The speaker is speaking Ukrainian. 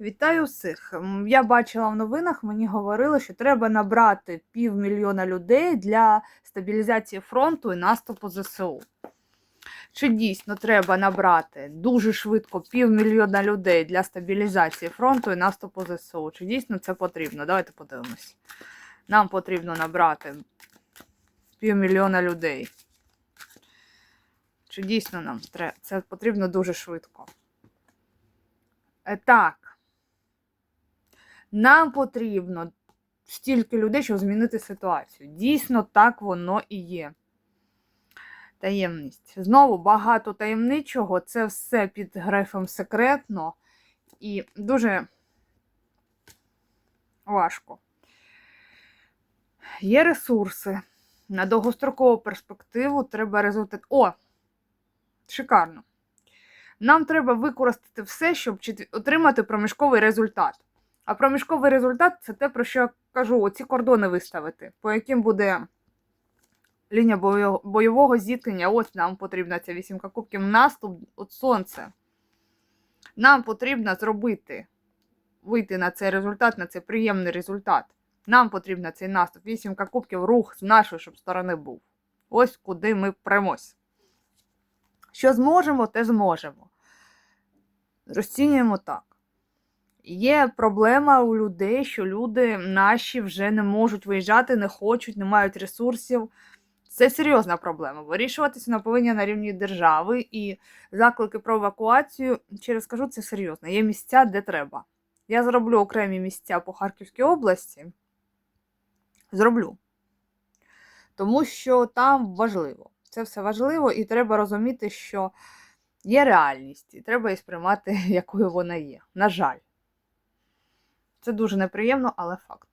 Вітаю всіх. Я бачила в новинах, мені говорили, що треба набрати півмільйона людей для стабілізації фронту і наступу ЗСУ. Чи дійсно треба набрати дуже швидко півмільйона людей для стабілізації фронту і наступу ЗСУ? Чи дійсно це потрібно? Давайте подивимось. Нам потрібно набрати півмільйона людей. Чи дійсно нам це потрібно дуже швидко? Е, Так. Нам потрібно стільки людей, щоб змінити ситуацію. Дійсно, так воно і є. Таємність. Знову багато таємничого, це все під грифом секретно і дуже важко. Є ресурси. На довгострокову перспективу треба результат. О! Шикарно. Нам треба використати все, щоб отримати проміжковий результат. А проміжковий результат це те, про що я кажу: оці кордони виставити, по яким буде лінія бойового зіткнення. Ось нам потрібна ця вісімка кубків. Наступ от сонце. Нам потрібно зробити, вийти на цей результат, на цей приємний результат. Нам потрібен цей наступ. Вісімка кубків, рух з нашої, щоб сторони був. Ось куди ми премось. Що зможемо, те зможемо. Розцінюємо так. Є проблема у людей, що люди наші вже не можуть виїжджати, не хочуть, не мають ресурсів. Це серйозна проблема. Вирішуватися вона повинна на рівні держави і заклики про евакуацію, через кажу, це серйозно. Є місця, де треба. Я зроблю окремі місця по Харківській області. Зроблю. Тому що там важливо. Це все важливо, і треба розуміти, що є реальність, і треба її сприймати, якою вона є. На жаль. Це дуже неприємно, але факт.